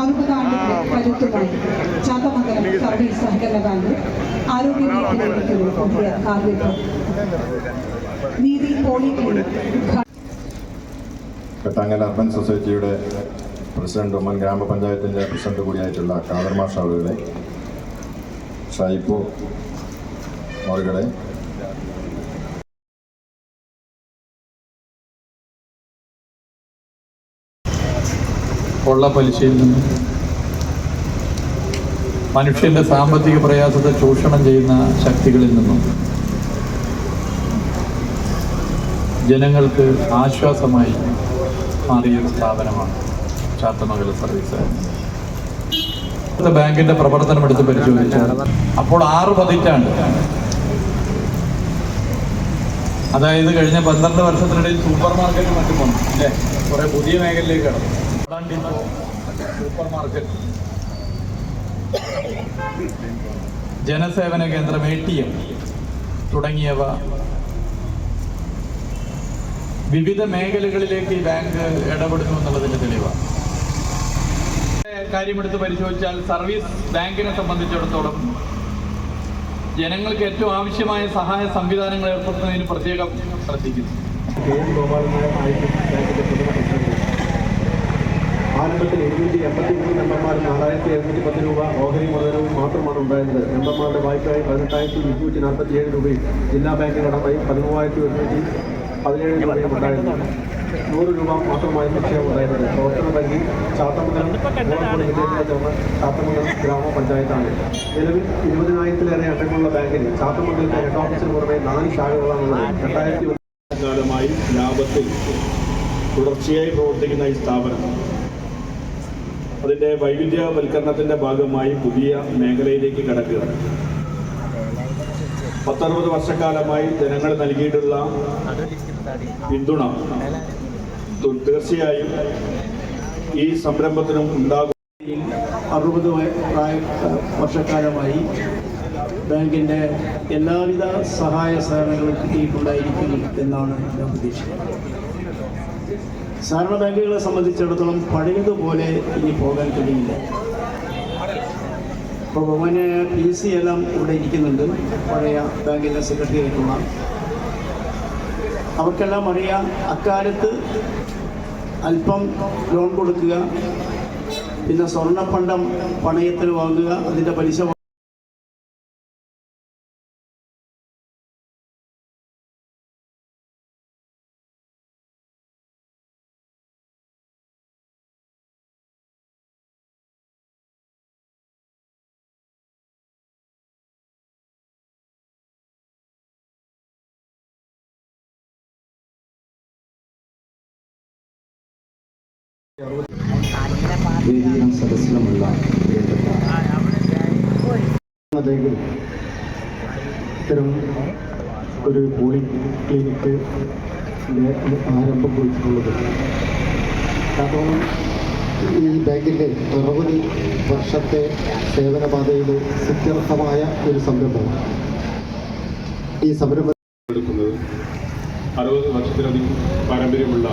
അറുപത് ആണ്ടിന്റെ കരുത്തുമായി ചാത്തമംഗലം സർവീസ് സഹകരണ ബാങ്ക് ആരോഗ്യ മേഖലയിലേക്ക് ഒരു പുതിയ നീതി പോളിക്ലിനിക് ഉദ്ഘാടനം. വെട്ടാങ്ങൽ അർബൻ സൊസൈറ്റിയുടെ പ്രസിഡന്റ് ഉമ്മൻ ഗ്രാമപഞ്ചായത്തിന്റെ പ്രസിഡന്റ് കൂടിയായിട്ടുള്ള കാദർ മാഷ അവരുടെ ഷൈപ്പു അവരുടെ കൊള്ള പലിശയിൽ നിന്നും മനുഷ്യന്റെ സാമ്പത്തിക പ്രയാസത്തെ ചൂഷണം ചെയ്യുന്ന ശക്തികളിൽ നിന്നും ജനങ്ങൾക്ക് ആശ്വാസമായി മാറിയ സ്ഥാപനമാണ് ചാത്തമംഗല സർവീസ്. ബാങ്കിന്റെ പ്രവർത്തനം എടുത്ത് പരിശോധിച്ചാൽ അപ്പോൾ ആറ് പതിറ്റാണ്ട്. അതായത് കഴിഞ്ഞ പന്ത്രണ്ട് വർഷത്തിനിടയിൽ സൂപ്പർ മാർക്കറ്റ് മറ്റും വന്നു അല്ലേ? കുറെ പുതിയ മേഖലയിലേക്ക് കടന്നു. ഇപ്പോ സൂപ്പർ മാർക്കറ്റ്. ജനസേവന കേന്ദ്രം എ ടി എം തുടങ്ങിയവ വിവിധ മേഖലകളിലേക്ക് ഈ ബാങ്ക് ഇടപെടുന്നു എന്നുള്ളതിന്റെ തെളിവാണ്. കാര്യമെടുത്ത് പരിശോധിച്ചാൽ സർവീസ് ബാങ്കിനെ സംബന്ധിച്ചിടത്തോളം ജനങ്ങൾക്ക് ഏറ്റവും ആവശ്യമായ സഹായ സംവിധാനങ്ങൾ ഏർപ്പെടുത്തുന്നതിന് പ്രത്യേകം ശ്രദ്ധിക്കുന്നു കെ എം ഗോപാലനായിട്ടും ബാങ്കിന്റെ പ്രഥമ പ്രസിഡന്റ് ആരംഭത്തിൽ എഴുന്നൂറ്റി എൺപത്തി മൂന്ന് മെമ്പർമാർ നാലായിരത്തി എഴുന്നൂറ്റി പത്ത് രൂപ ഓഹരി മുതലവും മാത്രമാണ് ഉണ്ടായിരുന്നത്. മെമ്പർമാരുടെ വായ്പയായി പതിനെട്ടായിരത്തി ഇരുന്നൂറ്റി നാൽപ്പത്തി ഏഴ് രൂപയും ജില്ലാ ബാങ്ക് കടമായി പതിമൂവായിരത്തി ഒരുന്നൂറ്റി പതിനേഴ് രൂപയും ഉണ്ടായിരുന്നു. നൂറ് രൂപ മാത്രമായിരുന്നു നിക്ഷേപം ഉണ്ടായിരുന്നത്. പ്രവർത്തന പരിധി ചാത്തമംഗലം ചാത്തമംഗലം ഗ്രാമപഞ്ചായത്താണ്. നിലവിൽ ഇരുപതിനായിരത്തിലേറെ അംഗങ്ങളുള്ള ബാങ്കിൽ ചാത്തമംഗലത്തെ ഹെഡ് ഓഫീസിന് പുറമെ നാല് ശാഖകളാണുള്ളത് രണ്ടായിരത്തി കാലമായി ലാഭത്തിൽ തുടർച്ചയായി പ്രവർത്തിക്കുന്ന ഈ സ്ഥാപനം അതിന്റെ വൈവിധ്യവൽക്കരണത്തിന്റെ ഭാഗമായി പുതിയ മേഖലയിലേക്ക് കടക്കുകയാണ്. പത്തറുപത് വർഷക്കാലമായി ജനങ്ങൾ നൽകിയിട്ടുള്ള പിന്തുണ തീർച്ചയായും ഈ സംരംഭത്തിനും ഉണ്ടാകും. അറുപത് പ്രായ വർഷക്കാലമായി ബാങ്കിന്റെ എല്ലാവിധ സഹായ സഹകരണങ്ങളും കിട്ടിയിട്ടുണ്ടായിരിക്കും എന്നാണ് ഞാൻ പ്രതീക്ഷിക്കുന്നത് സഹകരണ ബാങ്കുകളെ സംബന്ധിച്ചിടത്തോളം പഴയതുപോലെ ഇനി പോകാൻ കഴിയില്ല. ഇപ്പോൾ ബഹുമാന്യ പി സി എല്ലാം ഇവിടെ ഇരിക്കുന്നുണ്ട്. പഴയ ബാങ്കിന്റെ സെക്രട്ടറി ആയിട്ടുള്ള അവർക്കെല്ലാം അറിയാം അക്കാലത്ത് അല്പം ലോൺ കൊടുക്കുക പിന്നെ സ്വർണപ്പണ്ടം പണയത്തിൽ വാങ്ങുക അതിന്റെ പലിശ സദസ്സിലുമുള്ള ഇത്തരം ഒരു പോളി ക്ലിനിക്ക് ആരംഭം കുറിച്ചിട്ടുള്ളത്. കാരണം ഈ ബാങ്കിന്റെ അറുപത് വർഷത്തെ സേവനപാതയിൽ സുത്യർത്ഥമായ ഒരു സംരംഭമാണ്. ഈ സംരംഭം എടുക്കുന്നത് അറുപത് വർഷത്തിലധികം പാരമ്പര്യമുള്ള